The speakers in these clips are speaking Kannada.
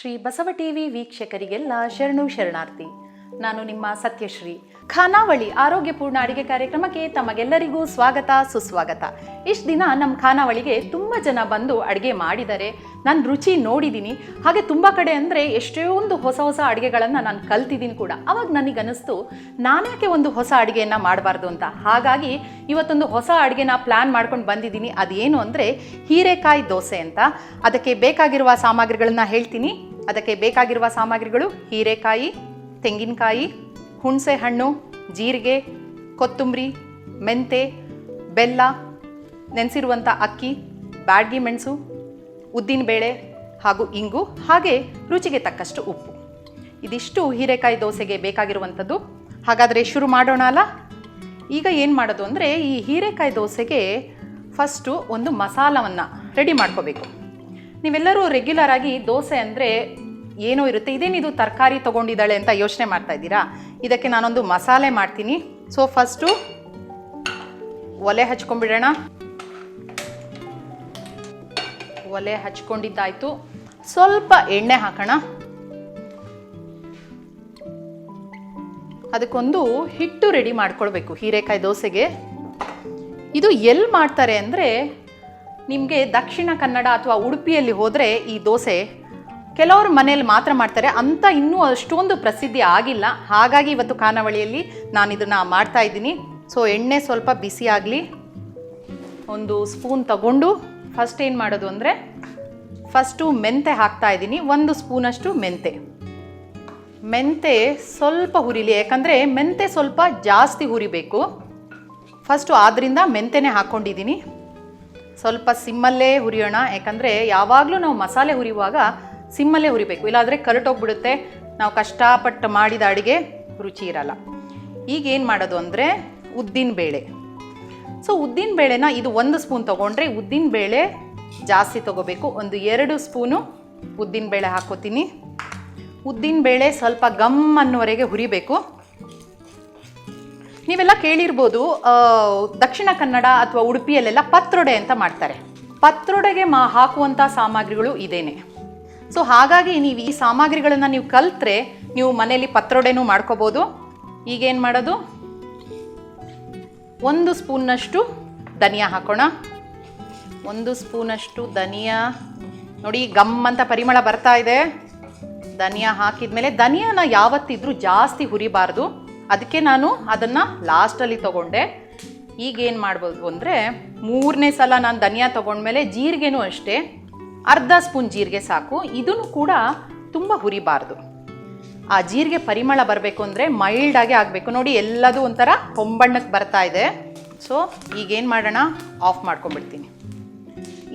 ಶ್ರೀ ಬಸವ ಟಿವಿ ವೀಕ್ಷಕರಿಗೆಲ್ಲ ಶರಣು ಶರಣಾರ್ಥಿ. ನಾನು ನಿಮ್ಮ ಸತ್ಯಶ್ರೀ. ಖಾನಾವಳಿ ಆರೋಗ್ಯಪೂರ್ಣ ಅಡಿಗೆ ಕಾರ್ಯಕ್ರಮಕ್ಕೆ ತಮಗೆಲ್ಲರಿಗೂ ಸ್ವಾಗತ, ಸುಸ್ವಾಗತ. ಇಷ್ಟು ದಿನ ನಮ್ಮ ಖಾನಾವಳಿಗೆ ತುಂಬ ಜನ ಬಂದು ಅಡುಗೆ ಮಾಡಿದ್ದಾರೆ ನಾನು ರುಚಿ ನೋಡಿದ್ದೀನಿ ಹಾಗೆ ತುಂಬ ಕಡೆ ಅಂದರೆ ಎಷ್ಟೊಂದು ಹೊಸ ಹೊಸ ಅಡುಗೆಗಳನ್ನು ನಾನು ಕಲ್ತಿದ್ದೀನಿ ಕೂಡ. ಅವಾಗ ನನಗೆ ಅನ್ನಿಸ್ತು ನಾನ್ಯಾಕೆ ಒಂದು ಹೊಸ ಅಡುಗೆಯನ್ನು ಮಾಡಬಾರ್ದು ಅಂತ? ಹಾಗಾಗಿ ಇವತ್ತೊಂದು ಹೊಸ ಅಡುಗೆನ ಪ್ಲ್ಯಾನ್ ಮಾಡ್ಕೊಂಡು ಬಂದಿದ್ದೀನಿ ಅದೇನು ಅಂದರೆ ಹೀರೆಕಾಯಿ ದೋಸೆ ಅಂತ. ಅದಕ್ಕೆ ಬೇಕಾಗಿರುವ ಸಾಮಗ್ರಿಗಳನ್ನ ಹೇಳ್ತೀನಿ. ಅದಕ್ಕೆ ಬೇಕಾಗಿರುವ ಸಾಮಗ್ರಿಗಳು ಹೀರೆಕಾಯಿ ತೆಂಗಿನಕಾಯಿ ಹುಣಸೆ ಹಣ್ಣು ಜೀರಿಗೆ, ಕೊತ್ತಂಬರಿ, ಮೆಂತೆ, ಬೆಲ್ಲ ನೆನೆಸಿರುವಂಥ ಅಕ್ಕಿ, ಬ್ಯಾಡ್ಗಿ ಮೆಣಸು ಉದ್ದಿನಬೇಳೆ ಹಾಗೂ ಇಂಗು ಹಾಗೆ ರುಚಿಗೆ ತಕ್ಕಷ್ಟು ಉಪ್ಪು. ಇದಿಷ್ಟು ಹೀರೆಕಾಯಿ ದೋಸೆಗೆ ಬೇಕಾಗಿರುವಂಥದ್ದು ಹಾಗಾದರೆ ಶುರು ಮಾಡೋಣ ಅಲ್ಲ? ಈಗ ಏನು ಮಾಡೋದು ಅಂದರೆ ಈ ಹೀರೆಕಾಯಿ ದೋಸೆಗೆ ಫಸ್ಟು ಒಂದು ಮಸಾಲವನ್ನು ರೆಡಿ ಮಾಡ್ಕೋಬೇಕು. ನೀವೆಲ್ಲರೂ ರೆಗ್ಯುಲರ್ ಆಗಿ ದೋಸೆ ಅಂದರೆ ಏನೋ ಇರುತ್ತೆ ಇದೇನಿದು ತರಕಾರಿ ತೊಗೊಂಡಿದ್ದಾಳೆ ಅಂತ ಯೋಚನೆ ಮಾಡ್ತಾ ಇದ್ದೀರಾ? ಇದಕ್ಕೆ ನಾನೊಂದು ಮಸಾಲೆ ಮಾಡ್ತೀನಿ. ಸೊ ಫಸ್ಟು ಒಲೆ ಹಚ್ಕೊಂಡ್ಬಿಡೋಣ. ಒಲೆ ಹಚ್ಕೊಂಡಿದ್ದಾಯ್ತು. ಸ್ವಲ್ಪ ಎಣ್ಣೆ ಹಾಕೋಣ. ಅದಕ್ಕೊಂದು ಹಿಟ್ಟು ರೆಡಿ ಮಾಡ್ಕೊಳ್ಬೇಕು, ಹೀರೆಕಾಯಿ ದೋಸೆಗೆ. ಇದು ಎಲ್ಲಿ ಮಾಡ್ತಾರೆ ಅಂದರೆ, ನಿಮಗೆ ದಕ್ಷಿಣ ಕನ್ನಡ ಅಥವಾ ಉಡುಪಿಯಲ್ಲಿ ಹೋದರೆ ಈ ದೋಸೆ ಕೆಲವರು ಮನೇಲಿ ಮಾತ್ರ ಮಾಡ್ತಾರೆ. ಅಂತ ಇನ್ನೂ ಅಷ್ಟೊಂದು ಪ್ರಸಿದ್ಧಿ ಆಗಿಲ್ಲ. ಹಾಗಾಗಿ ಇವತ್ತು ಖಾನಾವಳಿಯಲ್ಲಿ ನಾನು ಇದನ್ನು ಮಾಡ್ತಾ ಇದ್ದೀನಿ. ಸೊ ಎಣ್ಣೆ ಸ್ವಲ್ಪ ಬಿಸಿ ಆಗಲಿ. ಒಂದು ಸ್ಪೂನ್ ತಗೊಂಡು ಫಸ್ಟ್ ಏನು ಮಾಡೋದು ಅಂದರೆ ಫಸ್ಟು ಮೆಂತೆ ಹಾಕ್ತಾ ಇದ್ದೀನಿ. ಒಂದು ಸ್ಪೂನಷ್ಟು ಮೆಂತೆ. ಮೆಂತೆ ಸ್ವಲ್ಪ ಹುರಿಲಿ. ಯಾಕಂದರೆ ಮೆಂತೆ ಸ್ವಲ್ಪ ಜಾಸ್ತಿ ಹುರಿಬೇಕು. ಫಸ್ಟು ಆದ್ದರಿಂದ ಮೆಂತೆನೇ ಹಾಕ್ಕೊಂಡಿದ್ದೀನಿ ಸ್ವಲ್ಪ ಸಿಮ್ಮಲ್ಲೇ ಹುರಿಯೋಣ. ಯಾಕಂದರೆ ಯಾವಾಗಲೂ ನಾವು ಮಸಾಲೆ ಹುರಿಯುವಾಗ ಸಿಮ್ಮಲ್ಲೇ ಹುರಿಬೇಕು ಇಲ್ಲಾಂದರೆ ಕರಟೋಗ್ಬಿಡುತ್ತೆ. ನಾವು ಕಷ್ಟಪಟ್ಟು ಮಾಡಿದ ಅಡುಗೆ ರುಚಿ ಇರಲ್ಲ. ಈಗ ಏನು ಮಾಡೋದು ಅಂದರೆ ಉದ್ದಿನ ಬೇಳೆ. ಸೊ ಉದ್ದಿನ ಬೇಳೆನ ಇದು ಒಂದು ಸ್ಪೂನ್ ತೊಗೊಂಡ್ರೆ ಉದ್ದಿನ ಬೇಳೆ ಜಾಸ್ತಿ ತೊಗೋಬೇಕು. ಒಂದು ಎರಡು ಸ್ಪೂನು ಉದ್ದಿನ ಬೇಳೆ ಹಾಕೋತೀನಿ. ಉದ್ದಿನ ಬೇಳೆ ಸ್ವಲ್ಪ ಗಮ್ ಅನ್ನೋವರೆಗೆ ಹುರಿಬೇಕು. ನೀವೆಲ್ಲ ಕೇಳಿರ್ಬೋದು ದಕ್ಷಿಣ ಕನ್ನಡ ಅಥವಾ ಉಡುಪಿಯಲ್ಲೆಲ್ಲ ಪತ್ರೊಡೆ ಅಂತ ಮಾಡ್ತಾರೆ. ಪತ್ರೊಡೆಗೆ ಮಾ ಹಾಕುವಂಥ ಸಾಮಗ್ರಿಗಳು ಇದೇನೆ. ಸೊ ಹಾಗಾಗಿ ನೀವು ಈ ಸಾಮಗ್ರಿಗಳನ್ನು ನೀವು ಕಲಿತ್ರೆ ನೀವು ಮನೆಯಲ್ಲಿ ಪತ್ರೊಡೆನೂ ಮಾಡ್ಕೋಬೋದು. ಈಗೇನು ಮಾಡೋದು? ಒಂದು ಸ್ಪೂನ್ನಷ್ಟು ಧನಿಯಾ ಹಾಕೋಣ. ಒಂದು ಸ್ಪೂನಷ್ಟು ಧನಿಯಾ. ನೋಡಿ, ಗಮ್ ಅಂತ ಪರಿಮಳ ಬರ್ತಾ ಇದೆ. ಧನಿಯಾ ಹಾಕಿದ್ಮೇಲೆ ಧನಿಯಾನ ಯಾವತ್ತಿದ್ರೂ ಜಾಸ್ತಿ ಹುರಿಬಾರ್ದು. ಅದಕ್ಕೆ ನಾನು ಅದನ್ನು ಲಾಸ್ಟಲ್ಲಿ ತಗೊಂಡೆ. ಈಗೇನು ಮಾಡ್ಬೋದು ಅಂದರೆ ಮೂರನೇ ಸಲ ನಾನು ಧನಿಯಾ ತೊಗೊಂಡ್ಮೇಲೆ ಜೀರಿಗೆನೂ ಅಷ್ಟೇ. ಅರ್ಧ ಸ್ಪೂನ್ ಜೀರಿಗೆ ಸಾಕು. ಇದನ್ನು ಕೂಡ ತುಂಬ ಹುರಿಬಾರ್ದು. ಆ ಜೀರಿಗೆ ಪರಿಮಳ ಬರಬೇಕು ಅಂದರೆ ಆಗಿ ಆಗಬೇಕು. ನೋಡಿ, ಎಲ್ಲದೂ ಒಂಥರ ಹೊಂಬಣ್ಣಕ್ಕೆ ಬರ್ತಾ ಇದೆ. ಸೊ ಈಗೇನು ಮಾಡೋಣ? ಆಫ್ ಮಾಡ್ಕೊಂಡ್ಬಿಡ್ತೀನಿ.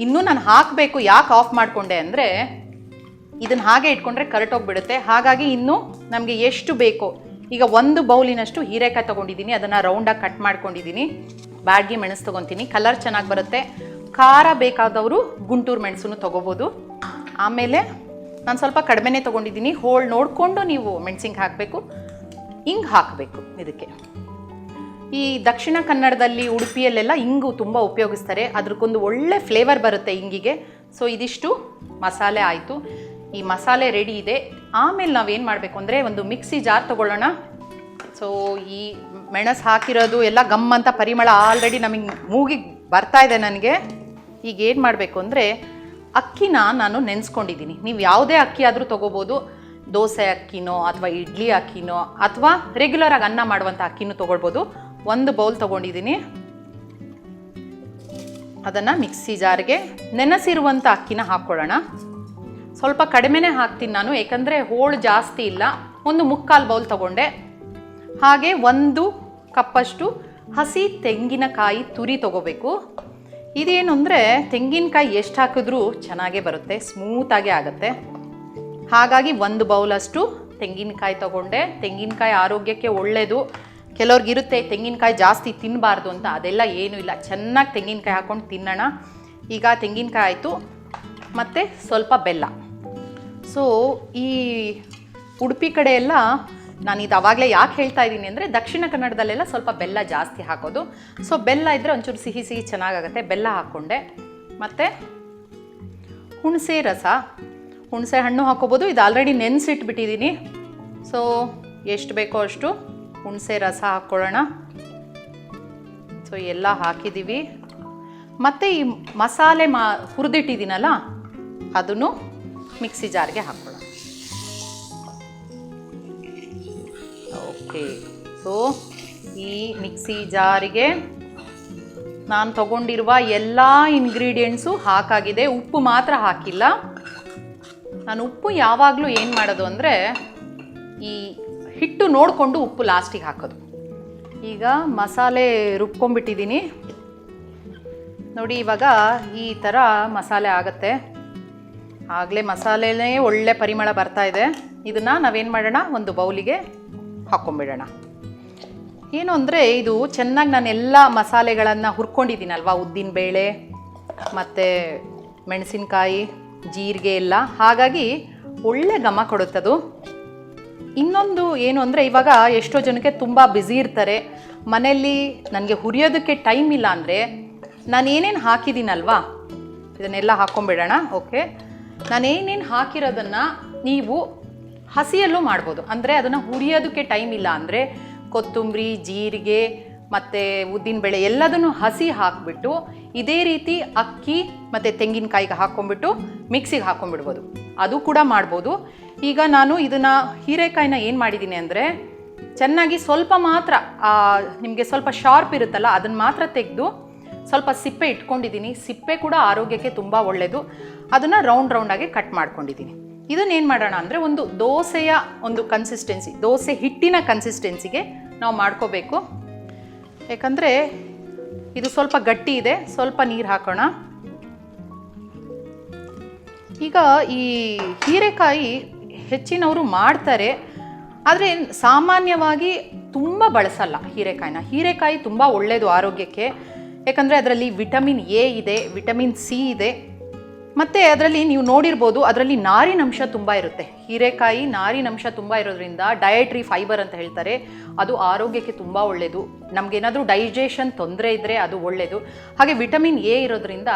ಇನ್ನೂ ನಾನು ಹಾಕಬೇಕು, ಯಾಕೆ ಆಫ್ ಮಾಡಿಕೊಂಡೆ ಅಂದರೆ ಇದನ್ನು ಹಾಗೆ ಇಟ್ಕೊಂಡ್ರೆ ಕರೆಟೋಗ್ಬಿಡುತ್ತೆ. ಹಾಗಾಗಿ ಇನ್ನೂ ನಮಗೆ ಎಷ್ಟು ಬೇಕೋ, ಈಗ ಒಂದು ಬೌಲಿನಷ್ಟು ಹೀರೆಕಾಯಿ ತೊಗೊಂಡಿದ್ದೀನಿ. ಅದನ್ನು ರೌಂಡಾಗಿ ಕಟ್ ಮಾಡ್ಕೊಂಡಿದ್ದೀನಿ. ಬ್ಯಾಡ್ಗಿ ಮೆಣಸು ತೊಗೊತೀನಿ. ಕಲರ್ ಚೆನ್ನಾಗಿ ಬರುತ್ತೆ. ಖಾರ ಬೇಕಾದವರು ಗುಂಟೂರು ಮೆಣಸನ್ನು ತೊಗೋಬೋದು. ಆಮೇಲೆ ನಾನು ಸ್ವಲ್ಪ ಕಡಿಮೆನೇ ತೊಗೊಂಡಿದ್ದೀನಿ. ಹೋಳು ನೋಡಿಕೊಂಡು ನೀವು ಮೆಣಸಿಂಗ್ ಹಾಕಬೇಕು. ಹಿಂಗೆ ಹಾಕಬೇಕು ಇದಕ್ಕೆ. ಈ ದಕ್ಷಿಣ ಕನ್ನಡದಲ್ಲಿ ಉಡುಪಿಯಲ್ಲೆಲ್ಲ ಇಂಗು ತುಂಬ ಉಪಯೋಗಿಸ್ತಾರೆ. ಅದಕ್ಕೊಂದು ಒಳ್ಳೆ ಫ್ಲೇವರ್ ಬರುತ್ತೆ ಇಂಗಿಗೆ. ಸೊ ಇದಿಷ್ಟು ಮಸಾಲೆ ಆಯಿತು. ಈ ಮಸಾಲೆ ರೆಡಿ ಇದೆ. ಆಮೇಲೆ ನಾವೇನು ಮಾಡಬೇಕು ಅಂದರೆ ಒಂದು ಮಿಕ್ಸಿ ಜಾರ್ ತೊಗೊಳ್ಳೋಣ. ಸೊ ಈ ಮೆಣಸು ಹಾಕಿರೋದು ಎಲ್ಲ ಗಮ್ ಅಂತ ಪರಿಮಳ ಆಲ್ರೆಡಿ ನಮಗೆ ಮೂಗಿಗೆ ಬರ್ತಾ ಇದೆ ನನಗೆ. ಈಗ ಏನು ಮಾಡಬೇಕು ಅಂದರೆ ಅಕ್ಕಿನ ನಾನು ನೆನೆಸ್ಕೊಂಡಿದ್ದೀನಿ. ನೀವು ಯಾವುದೇ ಅಕ್ಕಿ ಆದರೂ ತೊಗೋಬೋದು. ದೋಸೆ ಅಕ್ಕಿನೋ ಅಥವಾ ಇಡ್ಲಿ ಅಕ್ಕಿನೋ ಅಥವಾ ರೆಗ್ಯುಲರಾಗಿ ಅನ್ನ ಮಾಡುವಂಥ ಅಕ್ಕಿನೂ ತೊಗೊಳ್ಬೋದು. ಒಂದು ಬೌಲ್ ತೊಗೊಂಡಿದ್ದೀನಿ. ಅದನ್ನು ಮಿಕ್ಸಿ ಜಾರ್ಗೆ ನೆನೆಸಿರುವಂಥ ಅಕ್ಕಿನ ಹಾಕ್ಕೊಳ್ಳೋಣ ಸ್ವಲ್ಪ ಕಡಿಮೆನೇ ಹಾಕ್ತೀನಿ ನಾನು, ಏಕೆಂದರೆ ಹೋಳು ಜಾಸ್ತಿ ಇಲ್ಲ. ಒಂದು ಮುಕ್ಕಾಲು ಬೌಲ್ ತಗೊಂಡೆ. ಹಾಗೆ ಒಂದು ಕಪ್ಪಷ್ಟು ಹಸಿ ತೆಂಗಿನಕಾಯಿ ತುರಿ ತಗೋಬೇಕು. ಇದೇನು ಅಂದರೆ ತೆಂಗಿನಕಾಯಿ ಎಷ್ಟು ಹಾಕಿದ್ರೂ ಚೆನ್ನಾಗೇ ಬರುತ್ತೆ ಸ್ಮೂತಾಗೇ ಆಗುತ್ತೆ. ಹಾಗಾಗಿ ಒಂದು ಬೌಲಷ್ಟು ತೆಂಗಿನಕಾಯಿ ತಗೊಂಡೆ. ತೆಂಗಿನಕಾಯಿ ಆರೋಗ್ಯಕ್ಕೆ ಒಳ್ಳೆಯದು ಕೆಲವ್ರಿಗಿರುತ್ತೆ ತೆಂಗಿನಕಾಯಿ ಜಾಸ್ತಿ ತಿನ್ನಬಾರ್ದು ಅಂತ, ಅದೆಲ್ಲ ಏನೂ ಇಲ್ಲ. ಚೆನ್ನಾಗಿ ತೆಂಗಿನಕಾಯಿ ಹಾಕ್ಕೊಂಡು ತಿನ್ನೋಣ. ಈಗ ತೆಂಗಿನಕಾಯಿ ಆಯಿತು. ಮತ್ತು ಸ್ವಲ್ಪ ಬೆಲ್ಲ. ಸೊ ಈ ಉಡುಪಿ ಕಡೆ ಎಲ್ಲ ನಾನು ಇದು ಅವಾಗಲೇ ಯಾಕೆ ಹೇಳ್ತಾ ಇದ್ದೀನಿ ಅಂದರೆ ದಕ್ಷಿಣ ಕನ್ನಡದಲ್ಲೆಲ್ಲ ಸ್ವಲ್ಪ ಬೆಲ್ಲ ಜಾಸ್ತಿ ಹಾಕೋದು. ಸೊ ಬೆಲ್ಲ ಇದ್ದರೆ ಒಂಚೂರು ಸಿಹಿ ಸಿಹಿ ಚೆನ್ನಾಗಾಗುತ್ತೆ. ಬೆಲ್ಲ ಹಾಕ್ಕೊಂಡೆ. ಮತ್ತು ಹುಣಸೆ ರಸ. ಹುಣಸೆ ಹಣ್ಣು ಹಾಕೋಬೋದು. ಇದು ಆಲ್ರೆಡಿ ನೆನೆಸಿಟ್ಬಿಟ್ಟಿದ್ದೀನಿ ಸೊ ಎಷ್ಟು ಬೇಕೋ ಅಷ್ಟು ಹುಣಸೆ ರಸ ಹಾಕ್ಕೊಳ್ಳೋಣ. ಸೊ ಎಲ್ಲ ಹಾಕಿದ್ದೀವಿ ಮತ್ತು ಈ ಮಸಾಲೆ ಮಾ ಹುರಿದಿಟ್ಟಿದ್ದೀನಲ್ಲ, ಅದನ್ನು ಮಿಕ್ಸಿ ಜಾರ್ಗೆ ಹಾಕ್ಕೊಳ್ಳೋಣ. ಓಕೆ ಸೊ ಈ ಮಿಕ್ಸಿ ಜಾರಿಗೆ ನಾನು ತಗೊಂಡಿರುವ ಎಲ್ಲ ಇಂಗ್ರೀಡಿಯೆಂಟ್ಸು ಹಾಕಾಗಿದೆ. ಉಪ್ಪು ಮಾತ್ರ ಹಾಕಿಲ್ಲ. ನಾನು ಉಪ್ಪು ಯಾವಾಗಲೂ ಏನು ಮಾಡೋದು ಅಂದರೆ ಈ ಹಿಟ್ಟು ನೋಡಿಕೊಂಡು ಉಪ್ಪು ಲಾಸ್ಟಿಗೆ ಹಾಕೋದು. ಈಗ ಮಸಾಲೆ ರುಬ್ಕೊಂಡ್ಬಿಟ್ಟಿದ್ದೀನಿ ನೋಡಿ, ಇವಾಗ ಈ ಥರ ಮಸಾಲೆ ಆಗುತ್ತೆ. ಆಗಲೇ ಮಸಾಲೆನೇ ಒಳ್ಳೆ ಪರಿಮಳ ಬರ್ತಾ ಇದೆ. ಇದನ್ನು ನಾವೇನು ಮಾಡೋಣ? ಒಂದು ಬೌಲಿಗೆ ಹಾಕ್ಕೊಂಬಿಡೋಣ ಏನು ಅಂದರೆ ಇದು ಚೆನ್ನಾಗಿ ನಾನು ಎಲ್ಲ ಮಸಾಲೆಗಳನ್ನು ಹುರ್ಕೊಂಡಿದ್ದೀನಲ್ವಾ ಉದ್ದಿನಬೇಳೆ ಮತ್ತು ಮೆಣಸಿನಕಾಯಿ, ಜೀರಿಗೆ ಎಲ್ಲ. ಹಾಗಾಗಿ ಒಳ್ಳೆ ಘಮ ಕೊಡುತ್ತದು. ಇನ್ನೊಂದು ಏನು ಅಂದರೆ ಇವಾಗ ಎಷ್ಟೋ ಜನಕ್ಕೆ ತುಂಬ ಬ್ಯುಸಿ ಇರ್ತಾರೆ. ಮನೆಯಲ್ಲಿ ನನಗೆ ಹುರಿಯೋದಕ್ಕೆ ಟೈಮ್ ಇಲ್ಲ ಅಂದರೆ ನಾನು ಏನೇನು ಹಾಕಿದ್ದೀನಲ್ವಾ, ಇದನ್ನೆಲ್ಲ ಹಾಕ್ಕೊಂಬಿಡೋಣ ಓಕೆ ನಾನು ಏನೇನು ಹಾಕಿರೋದನ್ನು ನೀವು ಹಸಿಯಲ್ಲೂ ಮಾಡ್ಬೋದು. ಅಂದರೆ ಅದನ್ನು ಹುರಿಯೋದಕ್ಕೆ ಟೈಮ್ ಇಲ್ಲ ಅಂದರೆ ಕೊತ್ತಂಬರಿ, ಜೀರಿಗೆ ಮತ್ತು ಉದ್ದಿನಬೇಳೆ ಎಲ್ಲದನ್ನು ಹಸಿ ಹಾಕಿಬಿಟ್ಟು ಇದೇ ರೀತಿ ಅಕ್ಕಿ ಮತ್ತು ತೆಂಗಿನಕಾಯಿಗೆ ಹಾಕ್ಕೊಂಬಿಟ್ಟು ಮಿಕ್ಸಿಗೆ ಹಾಕ್ಕೊಂಡ್ಬಿಡ್ಬೋದು ಅದು ಕೂಡ ಮಾಡ್ಬೋದು. ಈಗ ನಾನು ಇದನ್ನು ಹೀರೆಕಾಯಿನ ಏನು ಮಾಡಿದ್ದೀನಿ ಅಂದರೆ ಚೆನ್ನಾಗಿ ಸ್ವಲ್ಪ ಮಾತ್ರ ನಿಮಗೆ ಸ್ವಲ್ಪ ಶಾರ್ಪ್ ಇರುತ್ತಲ್ಲ, ಅದನ್ನು ಮಾತ್ರ ತೆಗೆದು ಸ್ವಲ್ಪ ಸಿಪ್ಪೆ ಇಟ್ಕೊಂಡಿದ್ದೀನಿ. ಸಿಪ್ಪೆ ಕೂಡ ಆರೋಗ್ಯಕ್ಕೆ ತುಂಬ ಒಳ್ಳೆಯದು ಅದನ್ನು ರೌಂಡ್ ರೌಂಡಾಗಿ ಕಟ್ ಮಾಡ್ಕೊಂಡಿದ್ದೀನಿ. ಇದನ್ನ ಏನು ಮಾಡೋಣ ಅಂದರೆ ಒಂದು ದೋಸೆಯ ಒಂದು ಕನ್ಸಿಸ್ಟೆನ್ಸಿ ದೋಸೆ ಹಿಟ್ಟಿನ ಕನ್ಸಿಸ್ಟೆನ್ಸಿಗೆ ನಾವು ಮಾಡ್ಕೋಬೇಕು. ಯಾಕಂದರೆ ಇದು ಸ್ವಲ್ಪ ಗಟ್ಟಿ ಇದೆ, ಸ್ವಲ್ಪ ನೀರು ಹಾಕೋಣ. ಈಗ ಈ ಹೀರೆಕಾಯಿ ಹೆಚ್ಚಿನವರು ಮಾಡ್ತಾರೆ, ಆದರೆ ಸಾಮಾನ್ಯವಾಗಿ ತುಂಬ ಬಳಸಲ್ಲ ಹೀರೆಕಾಯಿನ. ಹೀರೆಕಾಯಿ ತುಂಬ ಒಳ್ಳೆಯದು ಆರೋಗ್ಯಕ್ಕೆ. ಯಾಕಂದರೆ ಅದರಲ್ಲಿ ವಿಟಮಿನ್ ಎ ಇದೆ, ವಿಟಮಿನ್ ಸಿ ಇದೆ. ಮತ್ತು ಅದರಲ್ಲಿ ನೀವು ನೋಡಿರ್ಬೋದು, ಅದರಲ್ಲಿ ನಾರಿನಂಶ ತುಂಬ ಇರುತ್ತೆ. ಹೀರೆಕಾಯಿ ನಾರಿನಂಶ ತುಂಬ ಇರೋದ್ರಿಂದ ಡಯಟ್ರಿ ಫೈಬರ್ ಅಂತ ಹೇಳ್ತಾರೆ. ಅದು ಆರೋಗ್ಯಕ್ಕೆ ತುಂಬ ಒಳ್ಳೆಯದು ನಮಗೇನಾದರೂ ಡೈಜೆಷನ್ ತೊಂದರೆ ಇದ್ದರೆ ಅದು ಒಳ್ಳೆಯದು ಹಾಗೆ ವಿಟಮಿನ್ ಎ ಇರೋದ್ರಿಂದ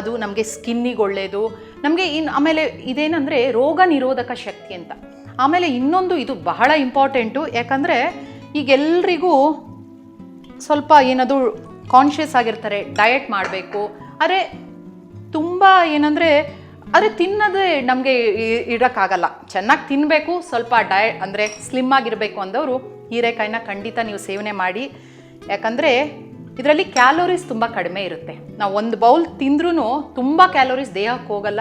ಅದು ನಮಗೆ ಸ್ಕಿನ್ನಿಗೆ ಒಳ್ಳೆಯದು ನಮಗೆ ಇನ್ನು ಆಮೇಲೆ ಇದೇನಂದರೆ ರೋಗ ನಿರೋಧಕ ಶಕ್ತಿ ಅಂತ. ಆಮೇಲೆ ಇನ್ನೊಂದು ಇದು ಬಹಳ ಇಂಪಾರ್ಟೆಂಟು ಯಾಕಂದರೆ ಈಗೆಲ್ರಿಗೂ ಸ್ವಲ್ಪ ಏನಾದರೂ ಕಾನ್ಷಿಯಸ್ ಆಗಿರ್ತಾರೆ ಡಯಟ್ ಮಾಡಬೇಕು. ಆದರೆ ತುಂಬ ಏನಂದರೆ ಆದರೆ ತಿನ್ನೋದೇ ನಮಗೆ ಇಡೋಕ್ಕಾಗಲ್ಲ. ಚೆನ್ನಾಗಿ ತಿನ್ನಬೇಕು ಸ್ವಲ್ಪ ಡಯ ಅಂದರೆ ಸ್ಲಿಮ್ ಆಗಿರಬೇಕು ಅಂದವರು ಹೀರೆಕಾಯಿನ ಖಂಡಿತ ನೀವು ಸೇವನೆ ಮಾಡಿ. ಯಾಕಂದರೆ ಇದರಲ್ಲಿ ಕ್ಯಾಲೋರೀಸ್ ತುಂಬ ಕಡಿಮೆ ಇರುತ್ತೆ. ನಾವು ಒಂದು ಬೌಲ್ ತಿಂದ್ರೂ ತುಂಬ ಕ್ಯಾಲೋರೀಸ್ ದೇಹಕ್ಕೆ ಹೋಗಲ್ಲ.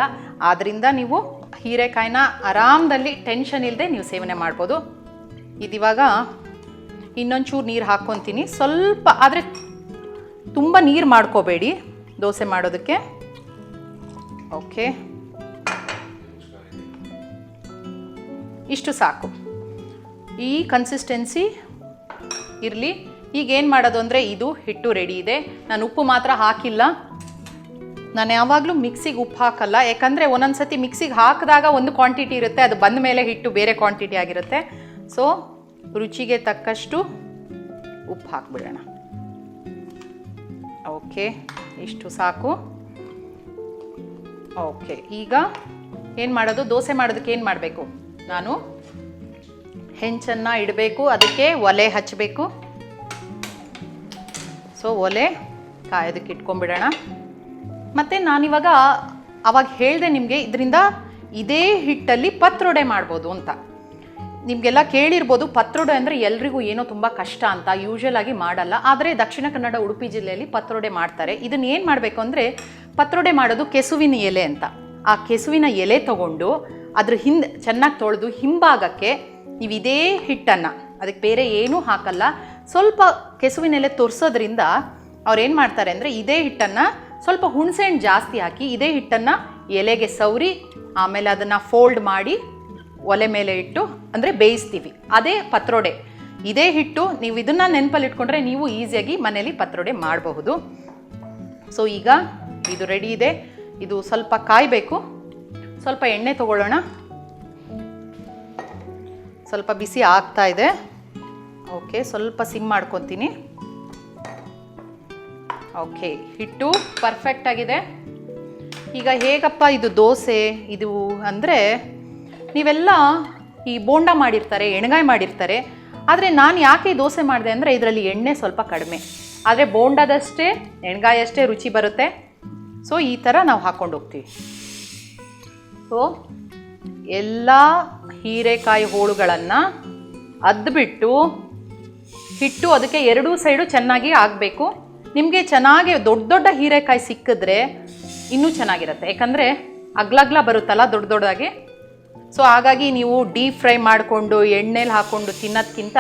ಆದ್ದರಿಂದ ನೀವು ಹೀರೆಕಾಯಿನ ಆರಾಮದಲ್ಲಿ ಟೆನ್ಷನ್ ಇಲ್ಲದೆ ನೀವು ಸೇವನೆ ಮಾಡ್ಬೋದು. ಇದಿವಾಗ ಇನ್ನೊಂಚೂರು ನೀರು ಹಾಕ್ಕೊತೀನಿ. ಸ್ವಲ್ಪ ಆದರೆ ತುಂಬ ನೀರು ಮಾಡ್ಕೋಬೇಡಿ ದೋಸೆ ಮಾಡೋದಕ್ಕೆ. ಓಕೆ. ಇಷ್ಟು ಸಾಕು. ಈ ಕನ್ಸಿಸ್ಟೆನ್ಸಿ ಇರಲಿ. ಈಗ ಏನು ಮಾಡೋದು ಅಂದರೆ ಇದು ಹಿಟ್ಟು ರೆಡಿ ಇದೆ. ನಾನು ಉಪ್ಪು ಮಾತ್ರ ಹಾಕಿಲ್ಲ. ನಾನು ಯಾವಾಗಲೂ ಮಿಕ್ಸಿಗೆ ಉಪ್ಪು ಹಾಕಲ್ಲ. ಯಾಕಂದರೆ ಒಂದೊಂದು ಸತಿ ಮಿಕ್ಸಿಗೆ ಹಾಕಿದಾಗ ಒಂದು ಕ್ವಾಂಟಿಟಿ ಇರುತ್ತೆ. ಅದು ಬಂದ ಮೇಲೆ ಹಿಟ್ಟು ಬೇರೆ ಕ್ವಾಂಟಿಟಿ ಆಗಿರುತ್ತೆ. ಸೊ ರುಚಿಗೆ ತಕ್ಕಷ್ಟು ಉಪ್ಪು ಹಾಕ್ಬಿಡೋಣ. ಓಕೆ. ಇಷ್ಟು ಸಾಕು. ಓಕೆ, ಈಗ ಏನು ಮಾಡೋದು? ದೋಸೆ ಮಾಡೋದಕ್ಕೆ ಏನು ಮಾಡಬೇಕು? ನಾನು ಹೆಂಚನ್ನು ಇಡಬೇಕು, ಅದಕ್ಕೆ ಒಲೆ ಹಚ್ಚಬೇಕು ಸೊ ಒಲೆ ಕಾಯೋದಕ್ಕೆ ಇಟ್ಕೊಂಡ್ಬಿಡೋಣ. ಮತ್ತು ನಾನಿವಾಗ ಅವಾಗ ಹೇಳಿದೆ ನಿಮಗೆ, ಇದರಿಂದ ಇದೇ ಹಿಟ್ಟಲ್ಲಿ ಪತ್ರೊಡೆ ಮಾಡ್ಬೋದು ಅಂತ. ನಿಮಗೆಲ್ಲ ಕೇಳಿರ್ಬೋದು, ಪತ್ರೊಡೆ ಅಂದರೆ ಎಲ್ರಿಗೂ ಏನೋ ತುಂಬ ಕಷ್ಟ ಅಂತ ಯೂಶಲ್ ಆಗಿ ಮಾಡಲ್ಲ. ಆದರೆ ದಕ್ಷಿಣ ಕನ್ನಡ, ಉಡುಪಿ ಜಿಲ್ಲೆಯಲ್ಲಿ ಪತ್ರೊಡೆ ಮಾಡ್ತಾರೆ. ಇದನ್ನು ಏನು ಮಾಡಬೇಕು ಅಂದರೆ, ಪತ್ರೊಡೆ ಮಾಡೋದು ಕೆಸುವಿನ ಎಲೆ ಅಂತ. ಆ ಕೆಸುವಿನ ಎಲೆ ತಗೊಂಡು ಅದ್ರ ಹಿಂದೆ ಚೆನ್ನಾಗಿ ತೊಳೆದು ಹಿಂಭಾಗಕ್ಕೆ ನೀವು ಇದೇ ಹಿಟ್ಟನ್ನು, ಅದಕ್ಕೆ ಬೇರೆ ಏನೂ ಹಾಕಲ್ಲ, ಸ್ವಲ್ಪ ಕೆಸುವಿನ ಎಲೆ ತೋರಿಸೋದ್ರಿಂದ ಅವ್ರು ಏನು ಮಾಡ್ತಾರೆ ಅಂದರೆ, ಇದೇ ಹಿಟ್ಟನ್ನು ಸ್ವಲ್ಪ ಹುಣಸೆಹಣ್ಣು ಜಾಸ್ತಿ ಹಾಕಿ ಇದೇ ಹಿಟ್ಟನ್ನು ಎಲೆಗೆ ಸವರಿ, ಆಮೇಲೆ ಅದನ್ನು ಫೋಲ್ಡ್ ಮಾಡಿ ಒಲೆ ಮೇಲೆ ಇಟ್ಟು ಅಂದರೆ ಬೇಯಿಸ್ತೀವಿ. ಅದೇ ಪತ್ರೊಡೆ. ಇದೇ ಹಿಟ್ಟು ನೀವು ಇದನ್ನು ನೆನಪಲ್ಲಿ ಇಟ್ಕೊಂಡ್ರೆ ನೀವು ಈಸಿಯಾಗಿ ಮನೇಲಿ ಪತ್ರೊಡೆ ಮಾಡಬಹುದು. ಸೊ ಈಗ ಇದು ರೆಡಿ ಇದೆ. ಇದು ಸ್ವಲ್ಪ ಕಾಯಬೇಕು. ಸ್ವಲ್ಪ ಎಣ್ಣೆ ತಗೊಳ್ಳೋಣ. ಸ್ವಲ್ಪ ಬಿಸಿ ಆಗ್ತಾ ಇದೆ. ಓಕೆ ಸ್ವಲ್ಪ ಸಿಮ್ ಮಾಡ್ಕೊತೀನಿ. ಓಕೆ ಹಿಟ್ಟು ಪರ್ಫೆಕ್ಟ್ ಆಗಿದೆ. ಈಗ ಹೇಗಪ್ಪ ಇದು ದೋಸೆ? ಇದು ಅಂದರೆ ನೀವೆಲ್ಲ ಈ ಬೋಂಡ ಮಾಡಿರ್ತಾರೆ, ಎಣ್ಗಾಯಿ ಮಾಡಿರ್ತಾರೆ. ಆದರೆ ನಾನು ಯಾಕೆ ದೋಸೆ ಮಾಡಿದೆ ಅಂದರೆ ಇದರಲ್ಲಿ ಎಣ್ಣೆ ಸ್ವಲ್ಪ ಕಡಿಮೆ. ಆದರೆ ಬೋಂಡದಷ್ಟೇ ಎಣ್ಗಾಯಿ ಅಷ್ಟೇ ರುಚಿ ಬರುತ್ತೆ. ಸೊ ಈ ಥರ ನಾವು ಹಾಕ್ಕೊಂಡು ಹೋಗ್ತೀವಿ. ಸೊ ಎಲ್ಲ ಹೀರೆಕಾಯಿ ಹೋಳುಗಳನ್ನು ಅದ್ಬಿಟ್ಟು ಹಿಟ್ಟು ಅದಕ್ಕೆ ಎರಡೂ ಸೈಡು ಚೆನ್ನಾಗಿ ಆಗಬೇಕು. ನಿಮಗೆ ಚೆನ್ನಾಗಿ ದೊಡ್ಡ ದೊಡ್ಡ ಹೀರೆಕಾಯಿ ಸಿಕ್ಕಿದ್ರೆ ಇನ್ನೂ ಚೆನ್ನಾಗಿರುತ್ತೆ. ಯಾಕಂದರೆ ಅಗ್ಲಗ್ಲ ಬರುತ್ತಲ್ಲ ದೊಡ್ಡ ದೊಡ್ಡದಾಗಿ. ಸೊ ಹಾಗಾಗಿ ನೀವು ಡೀಪ್ ಫ್ರೈ ಮಾಡಿಕೊಂಡು, ಎಣ್ಣೆಲಿ ಹಾಕ್ಕೊಂಡು ತಿನ್ನೋದಕ್ಕಿಂತ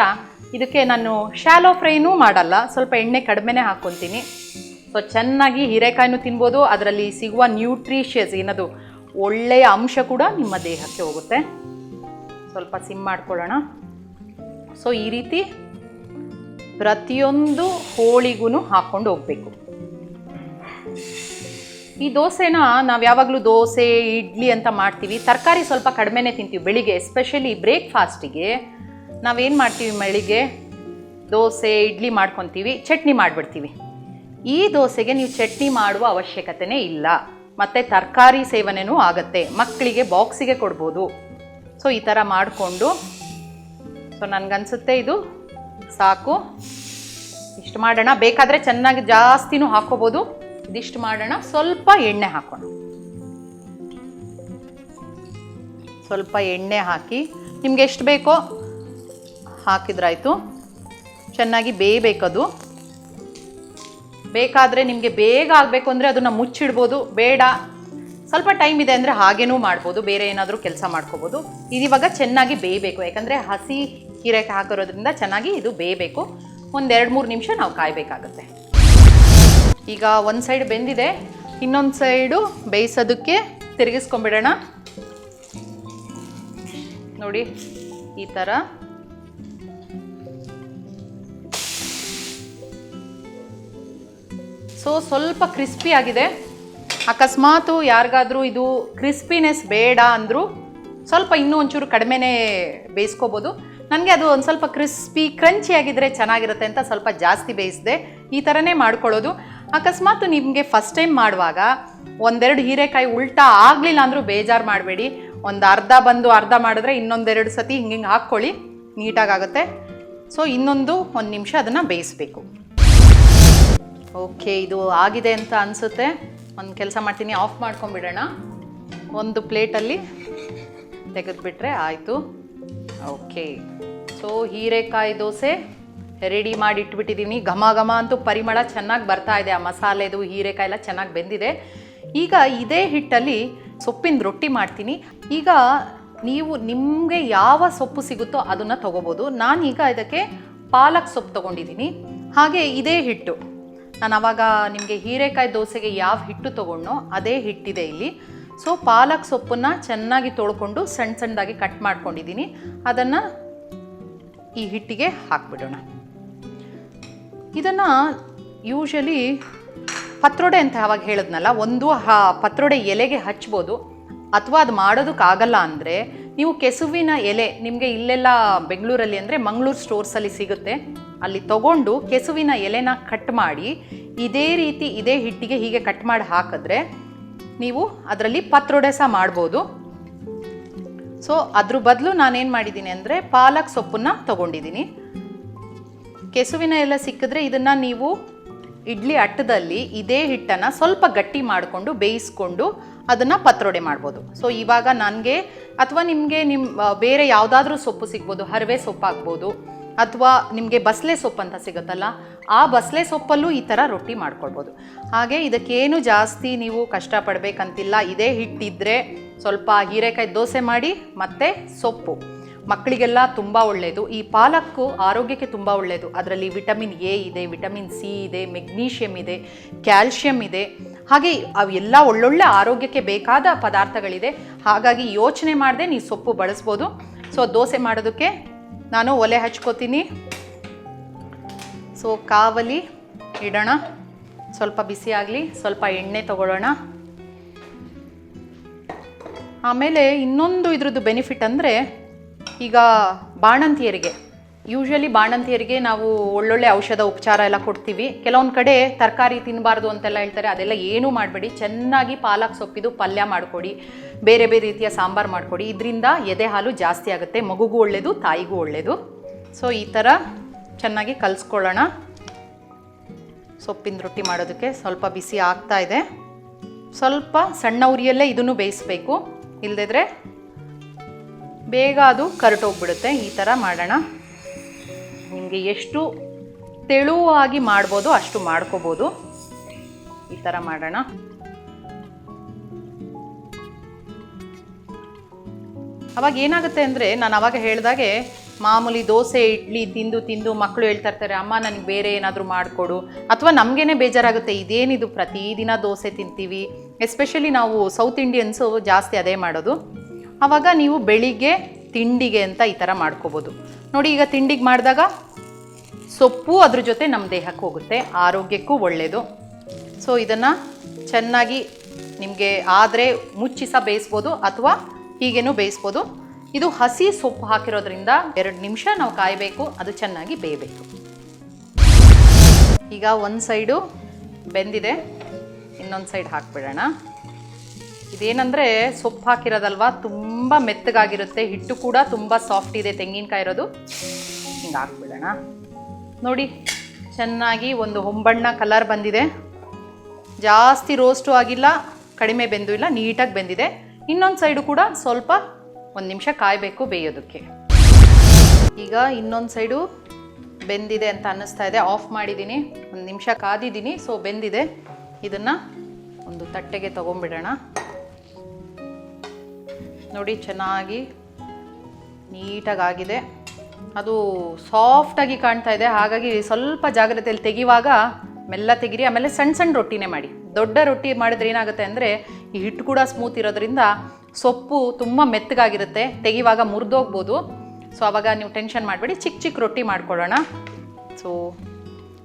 ಇದಕ್ಕೆ ನಾನು ಶಾಲೋ ಫ್ರೈನೂ ಮಾಡಲ್ಲ. ಸ್ವಲ್ಪ ಎಣ್ಣೆ ಕಡಿಮೆನೇ ಹಾಕ್ಕೊತೀನಿ ಸೊ ಚೆನ್ನಾಗಿ ಹೀರೆಕಾಯಿನೂ ತಿನ್ಬೋದು. ಅದರಲ್ಲಿ ಸಿಗುವ ನ್ಯೂಟ್ರಿಷಿಯಸ್ ಏನದು, ಒಳ್ಳೆಯ ಅಂಶ ಕೂಡ ನಿಮ್ಮ ದೇಹಕ್ಕೆ ಹೋಗುತ್ತೆ. ಸ್ವಲ್ಪ ಸಿಮ್ ಮಾಡ್ಕೊಳ್ಳೋಣ. ಸೊ ಈ ರೀತಿ ಪ್ರತಿಯೊಂದು ಹೋಳಿಗೂ ಹಾಕ್ಕೊಂಡು ಹೋಗಬೇಕು. ಈ ದೋಸೆನ ನಾವು ಯಾವಾಗಲೂ ದೋಸೆ, ಇಡ್ಲಿ ಅಂತ ಮಾಡ್ತೀವಿ. ತರಕಾರಿ ಸ್ವಲ್ಪ ಕಡಿಮೆನೇ ತಿಂತೀವಿ ಬೆಳಿಗ್ಗೆ ಎಸ್ಪೆಷಲಿ ಬ್ರೇಕ್ಫಾಸ್ಟಿಗೆ ನಾವೇನು ಮಾಡ್ತೀವಿ ಬೆಳಿಗ್ಗೆ ದೋಸೆ, ಇಡ್ಲಿ ಮಾಡ್ಕೊತೀವಿ, ಚಟ್ನಿ ಮಾಡಿಬಿಡ್ತೀವಿ. ಈ ದೋಸೆಗೆ ನೀವು ಚಟ್ನಿ ಮಾಡುವ ಅವಶ್ಯಕತೆನೇ ಇಲ್ಲ. ಮತ್ತು ತರಕಾರಿ ಸೇವನೆಯೂ ಆಗುತ್ತೆ. ಮಕ್ಕಳಿಗೆ ಬಾಕ್ಸಿಗೆ ಕೊಡ್ಬೋದು. ಸೊ, ಈ ಥರ ಮಾಡಿಕೊಂಡು, ಸೊ, ನನಗನ್ಸುತ್ತೆ ಇದು. ಸಾಕು. ಇಷ್ಟು ಮಾಡೋಣ. ಬೇಕಾದರೆ ಚೆನ್ನಾಗಿ ಜಾಸ್ತಿನೂ ಹಾಕೋಬೋದು ಇದಿಷ್ಟು ಮಾಡೋಣ, ಸ್ವಲ್ಪ ಎಣ್ಣೆ ಹಾಕೋಣ. ಸ್ವಲ್ಪ ಎಣ್ಣೆ ಹಾಕಿ, ನಿಮ್ಗೆ ಎಷ್ಟು ಬೇಕೋ ಹಾಕಿದ್ರಾಯ್ತು. ಚೆನ್ನಾಗಿ ಬೇಯಬೇಕದು. ಬೇಕಾದರೆ ನಿಮಗೆ ಬೇಗ ಆಗಬೇಕು ಅಂದರೆ ಅದನ್ನು ಮುಚ್ಚಿಡ್ಬೋದು, ಬೇಡ. ಸ್ವಲ್ಪ ಟೈಮ್ ಇದೆ ಅಂದರೆ ಹಾಗೇನೂ ಮಾಡ್ಬೋದು, ಬೇರೆ ಏನಾದರೂ ಕೆಲಸ ಮಾಡ್ಕೋಬೋದು. ಇದಿವಾಗ ಚೆನ್ನಾಗಿ ಬೇಯಬೇಕು, ಯಾಕಂದರೆ ಹಸಿ ಹೀರೆಕಾಯಿ ಹಾಕಿರೋದ್ರಿಂದ ಚೆನ್ನಾಗಿ ಇದು ಬೇಯಬೇಕು. ಒಂದೆರಡು ಮೂರು ನಿಮಿಷ ನಾವು ಕಾಯಬೇಕಾಗತ್ತೆ. ಈಗ ಒಂದು ಸೈಡ್ ಬೆಂದಿದೆ, ಇನ್ನೊಂದು ಸೈಡು ಬೇಯಿಸೋದಕ್ಕೆ ತಿರುಗಿಸ್ಕೊಂಬಿಡೋಣ ನೋಡಿ, ಈ ಥರ ಸೊ ಸ್ವಲ್ಪ ಕ್ರಿಸ್ಪಿ ಆಗಿದೆ. ಅಕಸ್ಮಾತು ಯಾರಿಗಾದರೂ ಇದು ಕ್ರಿಸ್ಪಿನೆಸ್ ಬೇಡ ಅಂದರೂ ಸ್ವಲ್ಪ ಇನ್ನೂ ಒಂಚೂರು ಕಡಿಮೆನೇ ಬೇಯಿಸ್ಕೋಬೋದು. ನನಗೆ ಅದು ಒಂದು ಸ್ವಲ್ಪ ಕ್ರಿಸ್ಪಿ ಕ್ರಂಚಿ ಆಗಿದ್ದರೆ ಚೆನ್ನಾಗಿರುತ್ತೆ ಅಂತ ಸ್ವಲ್ಪ ಜಾಸ್ತಿ ಬೇಯಿಸಿದೆ ಈ ಥರನೇ ಮಾಡ್ಕೊಳ್ಳೋದು. ಅಕಸ್ಮಾತ್ ನಿಮಗೆ ಫಸ್ಟ್ ಟೈಮ್ ಮಾಡುವಾಗ ಒಂದೆರಡು ಹೀರೆಕಾಯಿ ಉಲ್ಟಾ ಆಗಲಿಲ್ಲ ಅಂದರೂ ಬೇಜಾರು ಮಾಡಬೇಡಿ. ಒಂದು ಅರ್ಧ ಬಂದು ಅರ್ಧ ಮಾಡಿದ್ರೆ ಇನ್ನೊಂದೆರಡು ಸತಿ ಹಿಂಗೆ ಹಿಂಗೆ ಹಾಕ್ಕೊಳ್ಳಿ ನೀಟಾಗುತ್ತೆ ಸೊ ಇನ್ನೊಂದು ಒಂದು ನಿಮಿಷ ಅದನ್ನು ಬೇಯಿಸ್ಬೇಕು. ಓಕೆ ಇದು ಆಗಿದೆ ಅಂತ ಅನಿಸುತ್ತೆ. ಒಂದು ಕೆಲಸ ಮಾಡ್ತೀನಿ ಆಫ್ ಮಾಡ್ಕೊಂಬಿಡೋಣ ಒಂದು ಪ್ಲೇಟಲ್ಲಿ ತೆಗೆದುಬಿಟ್ರೆ ಆಯಿತು. ಓಕೆ ಸೊ ಹೀರೆಕಾಯಿ ದೋಸೆ. ರೆಡಿ ಮಾಡಿ ಇಟ್ಬಿಟ್ಟಿದ್ದೀನಿ ಘಮ ಘಮ ಅಂತೂ ಪರಿಮಳ ಚೆನ್ನಾಗಿ ಬರ್ತಾ ಇದೆ. ಆ ಮಸಾಲೆದು ಹೀರೆಕಾಯಿ ಎಲ್ಲ ಚೆನ್ನಾಗಿ ಬೆಂದಿದೆ. ಈಗ ಇದೇ ಹಿಟ್ಟಲ್ಲಿ ಸೊಪ್ಪಿನ ರೊಟ್ಟಿ ಮಾಡ್ತೀನಿ. ಈಗ ನೀವು ನಿಮಗೆ ಯಾವ ಸೊಪ್ಪು ಸಿಗುತ್ತೋ ಅದನ್ನು ತೊಗೋಬೋದು. ನಾನೀಗ ಇದಕ್ಕೆ ಪಾಲಕ್ ಸೊಪ್ಪು ತೊಗೊಂಡಿದ್ದೀನಿ ಹಾಗೆ ಇದೇ ಹಿಟ್ಟು. ನಾನು ಅವಾಗ ನಿಮಗೆ ಹೀರೆಕಾಯಿ ದೋಸೆಗೆ ಯಾವ ಹಿಟ್ಟು ತೊಗೊಂಡೋ ಅದೇ ಹಿಟ್ಟಿದೆ ಇಲ್ಲಿ. ಸೊ ಪಾಲಕ್ ಸೊಪ್ಪನ್ನು ಚೆನ್ನಾಗಿ ತೊಳ್ಕೊಂಡು ಸಣ್ಣ ಸಣ್ಣದಾಗಿ ಕಟ್ ಮಾಡ್ಕೊಂಡಿದ್ದೀನಿ ಅದನ್ನು ಈ ಹಿಟ್ಟಿಗೆ ಹಾಕ್ಬಿಡೋಣ. ಇದನ್ನು ಯೂಶಲಿ ಪತ್ರೊಡೆ ಅಂತ ಅವಾಗ ಹೇಳಿದ್ನಲ್ಲ, ಒಂದು ಹ, ಪತ್ರೊಡೆ ಎಲೆಗೆ ಹಚ್ಬೋದು. ಅಥವಾ ಅದು ಮಾಡೋದಕ್ಕಾಗಲ್ಲ ಅಂದರೆ ನೀವು ಕೆಸುವಿನ ಎಲೆ, ನಿಮಗೆ ಇಲ್ಲೆಲ್ಲ ಬೆಂಗಳೂರಲ್ಲಿ ಅಂದರೆ ಮಂಗಳೂರು ಸ್ಟೋರ್ಸಲ್ಲಿ ಸಿಗುತ್ತೆ. ಅಲ್ಲಿ ತಗೊಂಡು ಕೆಸುವಿನ ಎಲೆನ ಕಟ್ ಮಾಡಿ, ಇದೇ ರೀತಿ ಇದೇ ಹಿಟ್ಟಿಗೆ ಹೀಗೆ ಕಟ್ ಮಾಡಿ ಹಾಕಿದ್ರೆ ನೀವು ಅದರಲ್ಲಿ ಪತ್ರೊಡೆ ಸಹ ಮಾಡ್ಬೋದು. ಸೊ ಅದ್ರ ಬದಲು ನಾನೇನು ಮಾಡಿದ್ದೀನಿ ಅಂದರೆ ಪಾಲಕ್ ಸೊಪ್ಪನ್ನು ತೊಗೊಂಡಿದ್ದೀನಿ. ಕೆಸುವಿನ ಎಲ್ಲ ಸಿಕ್ಕಿದ್ರೆ ಇದನ್ನು ನೀವು ಇಡ್ಲಿ ಅಟ್ಟದಲ್ಲಿ ಇದೇ ಹಿಟ್ಟನ್ನು ಸ್ವಲ್ಪ ಗಟ್ಟಿ ಮಾಡಿಕೊಂಡು ಬೇಯಿಸ್ಕೊಂಡು ಅದನ್ನು ಪತ್ರೊಡೆ ಮಾಡ್ಬೋದು. ಸೊ ಇವಾಗ ನನಗೆ ಅಥವಾ ನಿಮಗೆ ನಿಮ್ಮ ಬೇರೆ ಯಾವುದಾದ್ರೂ ಸೊಪ್ಪು ಸಿಗ್ಬೋದು, ಹರವೆ ಸೊಪ್ಪು ಆಗ್ಬೋದು, ಅಥವಾ ನಿಮಗೆ ಬಸಳೆ ಸೊಪ್ಪು ಅಂತ ಸಿಗುತ್ತಲ್ಲ, ಆ ಬಸಳೆ ಸೊಪ್ಪಲ್ಲೂ ಈ ಥರ ರೊಟ್ಟಿ ಮಾಡ್ಕೊಳ್ಬೋದು. ಹಾಗೆ ಇದಕ್ಕೇನು ಜಾಸ್ತಿ ನೀವು ಕಷ್ಟಪಡಬೇಕಂತಿಲ್ಲ, ಇದೇ ಹಿಟ್ಟಿದ್ರೆ ಸ್ವಲ್ಪ ಹೀರೆಕಾಯಿ ದೋಸೆ ಮಾಡಿ ಮತ್ತು ಸೊಪ್ಪು. ಮಕ್ಕಳಿಗೆಲ್ಲ ತುಂಬ ಒಳ್ಳೆಯದು ಈ ಪಾಲಕ್ಕು ಆರೋಗ್ಯಕ್ಕೆ ತುಂಬ ಒಳ್ಳೆಯದು ಅದರಲ್ಲಿ ವಿಟಮಿನ್ ಎ ಇದೆ, ವಿಟಮಿನ್ ಸಿ ಇದೆ ಮೆಗ್ನೀಷಿಯಮ್ ಇದೆ, ಕ್ಯಾಲ್ಶಿಯಂ ಇದೆ. ಹಾಗೆ ಅವೆಲ್ಲ ಒಳ್ಳೊಳ್ಳೆ ಆರೋಗ್ಯಕ್ಕೆ ಬೇಕಾದ ಪದಾರ್ಥಗಳಿದೆ. ಹಾಗಾಗಿ ಯೋಚನೆ ಮಾಡದೆ ನೀವು ಸೊಪ್ಪು ಬಳಸ್ಬೋದು. ಸೊ, ದೋಸೆ ಮಾಡೋದಕ್ಕೆ ನಾನು ಒಲೆ ಹಚ್ಕೋತೀನಿ. ಸೊ, ಕಾವಲಿ, ಇಡೋಣ. ಸ್ವಲ್ಪ ಬಿಸಿ ಆಗಲಿ, ಸ್ವಲ್ಪ ಎಣ್ಣೆ ತಗೊಳ್ಳೋಣ. ಆಮೇಲೆ ಇನ್ನೊಂದು ಇದ್ರದ್ದು ಬೆನಿಫಿಟ್ ಅಂದರೆ ಈಗ ಬಾಣಂತಿಯರಿಗೆ. ಯೂಶ್ವಲಿ ಬಾಣಂತಿಯರಿಗೆ ನಾವು ಒಳ್ಳೊಳ್ಳೆ ಔಷಧ ಉಪಚಾರ ಎಲ್ಲ ಕೊಡ್ತೀವಿ. ಕೆಲವೊಂದು ಕಡೆ ತರಕಾರಿ ತಿನ್ನಬಾರ್ದು ಅಂತೆಲ್ಲ ಹೇಳ್ತಾರೆ. ಅದೆಲ್ಲ ಏನೂ ಮಾಡಬೇಡಿ. ಚೆನ್ನಾಗಿ ಪಾಲಕ್ ಸೊಪ್ಪಿದು ಪಲ್ಯ ಮಾಡಿಕೊಡಿ. ಬೇರೆ ಬೇರೆ ರೀತಿಯ ಸಾಂಬಾರು ಮಾಡಿಕೊಡಿ. ಇದರಿಂದ ಎದೆ ಹಾಲು ಜಾಸ್ತಿ ಆಗುತ್ತೆ. ಮಗುಗೂ ಒಳ್ಳೆಯದು ತಾಯಿಗೂ ಒಳ್ಳೆಯದು ಸೊ ಈ ಥರ ಚೆನ್ನಾಗಿ ಕಲಿಸ್ಕೊಳ್ಳೋಣ. ಸೊಪ್ಪಿನ ರೊಟ್ಟಿ ಮಾಡೋದಕ್ಕೆ ಸ್ವಲ್ಪ ಬಿಸಿ ಆಗ್ತಾ ಇದೆ. ಸ್ವಲ್ಪ ಸಣ್ಣ ಉರಿಯಲ್ಲೇ ಇದನ್ನು ಬೇಯಿಸ್ಬೇಕು. ಇಲ್ಲದಿದ್ರೆ ಬೇಗ ಅದು ಕರಟೋಗ್ಬಿಡುತ್ತೆ. ಈ ಥರ ಮಾಡೋಣ. ನಿಮಗೆ ಎಷ್ಟು ತೆಳುವಾಗಿ ಮಾಡ್ಬೋದು ಅಷ್ಟು ಮಾಡ್ಕೋಬೋದು. ಈ ಥರ ಮಾಡೋಣ. ಅವಾಗ ಏನಾಗುತ್ತೆ ಅಂದರೆ, ನಾನು ಅವಾಗ ಹೇಳಿದಾಗೆ ಮಾಮೂಲಿ ದೋಸೆ, ಇಡ್ಲಿ ತಿಂದು ತಿಂದು ಮಕ್ಕಳು ಹೇಳ್ತಾ ಇರ್ತಾರೆ, ಅಮ್ಮ, ನನಗೆ ಬೇರೆ ಏನಾದರೂ ಮಾಡಿಕೊಡು. ಅಥವಾ ನಮಗೇನೆ ಬೇಜಾರಾಗುತ್ತೆ, ಇದೇನಿದು ಪ್ರತಿದಿನ ದೋಸೆ ತಿಂತೀವಿ? ಎಸ್ಪೆಷಲಿ ನಾವು ಸೌತ್ ಇಂಡಿಯನ್ಸು ಜಾಸ್ತಿ ಅದೇ ಮಾಡೋದು. ಆವಾಗ ನೀವು ಬೆಳಿಗ್ಗೆ ತಿಂಡಿಗೆ ಅಂತ ಈ ಥರ ಮಾಡ್ಕೋಬೋದು. ನೋಡಿ, ಈಗ ತಿಂಡಿಗೆ ಮಾಡಿದಾಗ ಸೊಪ್ಪು ಅದ್ರ ಜೊತೆ ನಮ್ಮ ದೇಹಕ್ಕೆ ಹೋಗುತ್ತೆ, ಆರೋಗ್ಯಕ್ಕೂ ಒಳ್ಳೆಯದು ಸೊ ಇದನ್ನು ಚೆನ್ನಾಗಿ ನಿಮಗೆ ಆದರೆ ಮುಚ್ಚಿಸ ಬೇಯಿಸ್ಬೋದು ಅಥವಾ ಹೀಗೇನೂ ಬೇಯಿಸ್ಬೋದು. ಇದು ಹಸಿ ಸೊಪ್ಪು ಹಾಕಿರೋದ್ರಿಂದ ಎರಡು ನಿಮಿಷ ನಾವು ಕಾಯಬೇಕು, ಅದು ಚೆನ್ನಾಗಿ ಬೇಯಬೇಕು. ಈಗ ಒಂದು ಸೈಡು ಬೆಂದಿದೆ, ಇನ್ನೊಂದು ಸೈಡ್ ಹಾಕ್ಬಿಡೋಣ. ಇದೇನಂದರೆ ಸೊಪ್ಪು ಹಾಕಿರೋದಲ್ವಾ? ತುಂಬ ಮೆತ್ತಗಾಗಿರುತ್ತೆ. ಹಿಟ್ಟು ಕೂಡ ತುಂಬ ಸಾಫ್ಟ್ ಇದೆ ತೆಂಗಿನಕಾಯಿ ಇರೋದು. ಹಿಂಗೆ ಹಾಕ್ಬಿಡೋಣ. ನೋಡಿ, ಚೆನ್ನಾಗಿ ಒಂದು ಹೊಂಬಣ್ಣ ಕಲರ್ ಬಂದಿದೆ. ಜಾಸ್ತಿ ರೋಸ್ಟು ಆಗಿಲ್ಲ, ಕಡಿಮೆ ಬೆಂದು ಇಲ್ಲ, ನೀಟಾಗಿ ಬೆಂದಿದೆ. ಇನ್ನೊಂದು ಸೈಡು ಕೂಡ ಸ್ವಲ್ಪ ಒಂದು ನಿಮಿಷ ಕಾಯಬೇಕು ಬೇಯೋದಕ್ಕೆ. ಈಗ ಇನ್ನೊಂದು ಸೈಡು ಬೆಂದಿದೆ ಅಂತ ಅನ್ನಿಸ್ತಾ ಇದೆ. ಆಫ್ ಮಾಡಿದ್ದೀನಿ ಒಂದು ನಿಮಿಷ ಕಾದಿದ್ದೀನಿ ಸೊ ಬೆಂದಿದೆ. ಇದನ್ನು ಒಂದು ತಟ್ಟೆಗೆ ತೊಗೊಂಬಿಡೋಣ ನೋಡಿ, ಚೆನ್ನಾಗಿ ನೀಟಾಗಿ ಆಗಿದೆ ಅದು ಸಾಫ್ಟಾಗಿ ಕಾಣ್ತಾ ಇದೆ. ಹಾಗಾಗಿ ಸ್ವಲ್ಪ ಜಾಗ್ರತೆಯಲ್ಲಿ ತೆಗಿವಾಗ ಮೆಲ್ಲ ತೆಗಿರಿ, ಆಮೇಲೆ ಸಣ್ಣ ಸಣ್ಣ ರೊಟ್ಟಿನೇ ಮಾಡಿ. ದೊಡ್ಡ ರೊಟ್ಟಿ ಮಾಡಿದ್ರೆ ಏನಾಗುತ್ತೆ ಅಂದರೆ, ಈ ಹಿಟ್ಟು ಕೂಡ ಸ್ಮೂತ್ ಇರೋದ್ರಿಂದ ಸೊಪ್ಪು ತುಂಬ ಮೆತ್ತಗಾಗಿರುತ್ತೆ. ತೆಗಿವಾಗ ಮುರಿದೋಗ್ಬೋದು. ಸೊ ಆವಾಗ ನೀವು ಟೆನ್ಷನ್ ಮಾಡಬೇಡಿ. ಚಿಕ್ಕ ಚಿಕ್ಕ ರೊಟ್ಟಿ ಮಾಡ್ಕೊಳ್ಳೋಣ. ಸೊ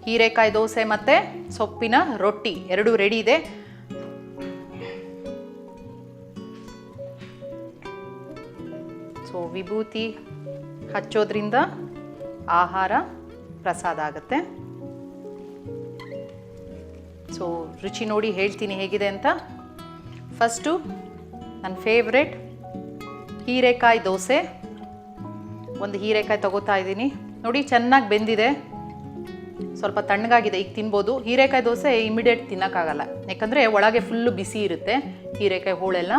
ಹೀರೆಕಾಯಿ ದೋಸೆ ಮತ್ತು ಸೊಪ್ಪಿನ ರೊಟ್ಟಿ, ಎರಡೂ ರೆಡಿ ಇದೆ. ಸೊ ವಿಭೂತಿ ಹಚ್ಚೋದ್ರಿಂದ ಆಹಾರ ಪ್ರಸಾದ ಆಗುತ್ತೆ. ಸೊ ರುಚಿ ನೋಡಿ ಹೇಳ್ತೀನಿ ಹೇಗಿದೆ ಅಂತ. ಫಸ್ಟು ನನ್ನ ಫೇವ್ರೆಟ್ ಹೀರೆಕಾಯಿ ದೋಸೆ. ಒಂದು ಹೀರೆಕಾಯಿ ತಗೋತಾ ಇದ್ದೀನಿ. ನೋಡಿ, ಚೆನ್ನಾಗಿ ಬೆಂದಿದೆ. ಸ್ವಲ್ಪ ತಣ್ಣಗಾಗಿದೆ, ಈಗ ತಿನ್ಬೋದು. ಹೀರೆಕಾಯಿ ದೋಸೆ ಇಮಿಡಿಯೇಟ್ ತಿನ್ನೋಕ್ಕಾಗಲ್ಲ. ಯಾಕಂದರೆ ಒಳಗೆ ಫುಲ್ಲು ಬಿಸಿ ಇರುತ್ತೆ, ಹೀರೆಕಾಯಿ ಹೋಳೆಲ್ಲ.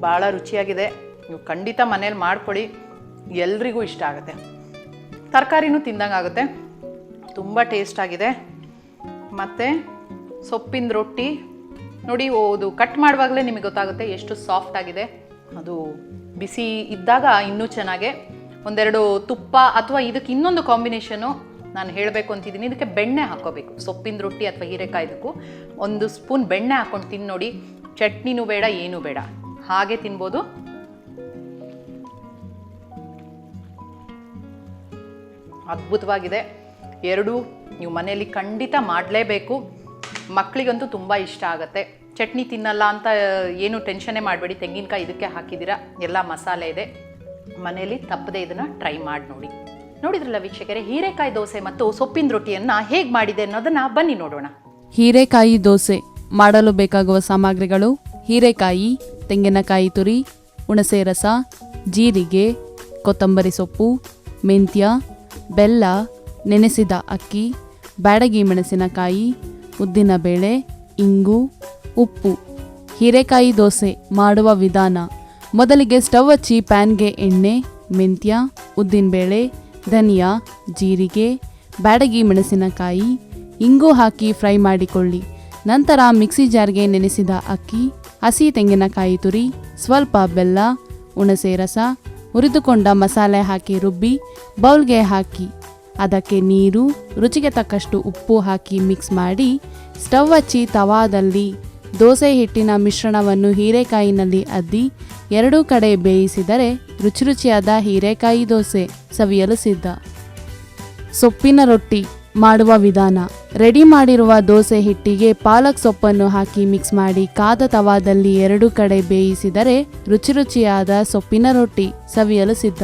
ಭಾಳ ರುಚಿಯಾಗಿದೆ. ನೀವು ಖಂಡಿತ ಮನೇಲಿ ಮಾಡಿಕೊಡಿ ಎಲ್ರಿಗೂ ಇಷ್ಟ ಆಗುತ್ತೆ. ತರಕಾರಿನೂ ತಿಂದಂಗೆ ಆಗುತ್ತೆ. ತುಂಬ ಟೇಸ್ಟಾಗಿದೆ ಮತ್ತು ಸೊಪ್ಪಿನ ರೊಟ್ಟಿ. ನೋಡಿ, ಅದು ಕಟ್ ಮಾಡುವಾಗಲೇ ನಿಮಗೆ ಗೊತ್ತಾಗುತ್ತೆ ಎಷ್ಟು ಸಾಫ್ಟ್ ಆಗಿದೆ. ಅದು ಬಿಸಿ ಇದ್ದಾಗ ಇನ್ನೂ ಚೆನ್ನಾಗೆ. ಒಂದೆರಡು ತುಪ್ಪ ಅಥವಾ ಇದಕ್ಕೆ ಇನ್ನೊಂದು ಕಾಂಬಿನೇಷನು ನಾನು ಹೇಳಬೇಕು ಅಂತಿದ್ದೀನಿ. ಇದಕ್ಕೆ ಬೆಣ್ಣೆ ಹಾಕೋಬೇಕು ಸೊಪ್ಪಿನ ರೊಟ್ಟಿ ಅಥವಾ ಹೀರೆಕಾಯ್ದಕ್ಕೂ ಒಂದು ಸ್ಪೂನ್ ಬೆಣ್ಣೆ ಹಾಕ್ಕೊಂಡು ತಿನ್ನೋಡಿ ನೋಡಿ. ಚಟ್ನಿನೂ ಬೇಡ, ಏನೂ ಬೇಡ. ಹಾಗೆ ತಿನ್ಬೋದು. ಅದ್ಭುತವಾಗಿದೆ. ಎರಡು ನೀವು ಮನೆಯಲ್ಲಿ ಖಂಡಿತ ಮಾಡಲೇಬೇಕು. ಮಕ್ಕಳಿಗಂತೂ ತುಂಬ ಇಷ್ಟ ಆಗುತ್ತೆ. ಚಟ್ನಿ ತಿನ್ನಲ್ಲ ಅಂತ ಏನು ಟೆನ್ಷನ್ನೇ ಮಾಡಬೇಡಿ. ತೆಂಗಿನಕಾಯಿ ಇದಕ್ಕೆ ಹಾಕಿದ್ದೀರಾ? ಎಲ್ಲ ಮಸಾಲೆ ಇದೆ. ಮನೆಯಲ್ಲಿ ತಪ್ಪದೆ ಇದನ್ನು ಟ್ರೈ ಮಾಡಿ ನೋಡಿ. ನೋಡಿದ್ರಲ್ಲ ವೀಕ್ಷಕರೇ, ಹೀರೆಕಾಯಿ ದೋಸೆ ಮತ್ತು ಸೊಪ್ಪಿನ ರೊಟ್ಟಿಯನ್ನು ಹೇಗೆ ಮಾಡಿದೆ ಅನ್ನೋದನ್ನು ಬನ್ನಿ ನೋಡೋಣ. ಹೀರೆಕಾಯಿ ದೋಸೆ ಮಾಡಲು ಬೇಕಾಗುವ ಸಾಮಗ್ರಿಗಳು ಹೀರೆಕಾಯಿ ತೆಂಗಿನಕಾಯಿ ತುರಿ, ಹುಣಸೆ ರಸ, ಜೀರಿಗೆ, ಕೊತ್ತಂಬರಿ ಸೊಪ್ಪು, ಮೆಂತ್ಯ, ಬೆಲ್ಲ, ನೆನೆಸಿದ ಅಕ್ಕಿ, ಬ್ಯಾಡಗಿ ಮೆಣಸಿನಕಾಯಿ ಉದ್ದಿನಬೇಳೆ ಇಂಗು, ಉಪ್ಪು. ಹೀರೆಕಾಯಿ ದೋಸೆ ಮಾಡುವ ವಿಧಾನ. ಮೊದಲಿಗೆ ಸ್ಟವ್ ಹಚ್ಚಿ ಪ್ಯಾನ್ಗೆ ಎಣ್ಣೆ, ಮೆಂತ್ಯ ಉದ್ದಿನಬೇಳೆ ಧನಿಯಾ, ಜೀರಿಗೆ, ಬ್ಯಾಡಗಿ ಮೆಣಸಿನಕಾಯಿ, ಇಂಗು ಹಾಕಿ ಫ್ರೈ ಮಾಡಿಕೊಳ್ಳಿ. ನಂತರ ಮಿಕ್ಸಿ ಜಾರ್ಗೆ ನೆನೆಸಿದ ಅಕ್ಕಿ ಹಸಿ ತೆಂಗಿನಕಾಯಿ ತುರಿ, ಸ್ವಲ್ಪ ಬೆಲ್ಲ, ಹುಣಸೆ ರಸ, ಹುರಿದುಕೊಂಡ ಮಸಾಲೆ ಹಾಕಿ ರುಬ್ಬಿ ಬೌಲ್ಗೆ ಹಾಕಿ. ಅದಕ್ಕೆ ನೀರು, ರುಚಿಗೆ ತಕ್ಕಷ್ಟು ಉಪ್ಪು ಹಾಕಿ ಮಿಕ್ಸ್ ಮಾಡಿ ಸ್ಟವ್ ಹಚ್ಚಿ ತವಾದಲ್ಲಿ ದೋಸೆ ಹಿಟ್ಟಿನ ಮಿಶ್ರಣವನ್ನು ಹೀರೆಕಾಯಿನಲ್ಲಿ ಅದ್ದಿ ಎರಡೂ ಕಡೆ ಬೇಯಿಸಿದರೆ ರುಚಿ ರುಚಿಯಾದ ಹೀರೆಕಾಯಿ ದೋಸೆ ಸವಿಯಲು ಸಿದ್ಧ. ಸೊಪ್ಪಿನ ರೊಟ್ಟಿ. ಮಾಡುವ ವಿಧಾನ. ರೆಡಿ ಮಾಡಿರುವ ದೋಸೆ ಹಿಟ್ಟಿಗೆ ಪಾಲಕ್ ಸೊಪ್ಪನ್ನು ಹಾಕಿ ಮಿಕ್ಸ್ ಮಾಡಿ ಕಾದ ತವಾದಲ್ಲಿ ಎರಡು ಕಡೆ ಬೇಯಿಸಿದರೆ ರುಚಿ ರುಚಿಯಾದ ಸೊಪ್ಪಿನ ರೊಟ್ಟಿ ಸವಿಯಲು ಸಿದ್ಧ.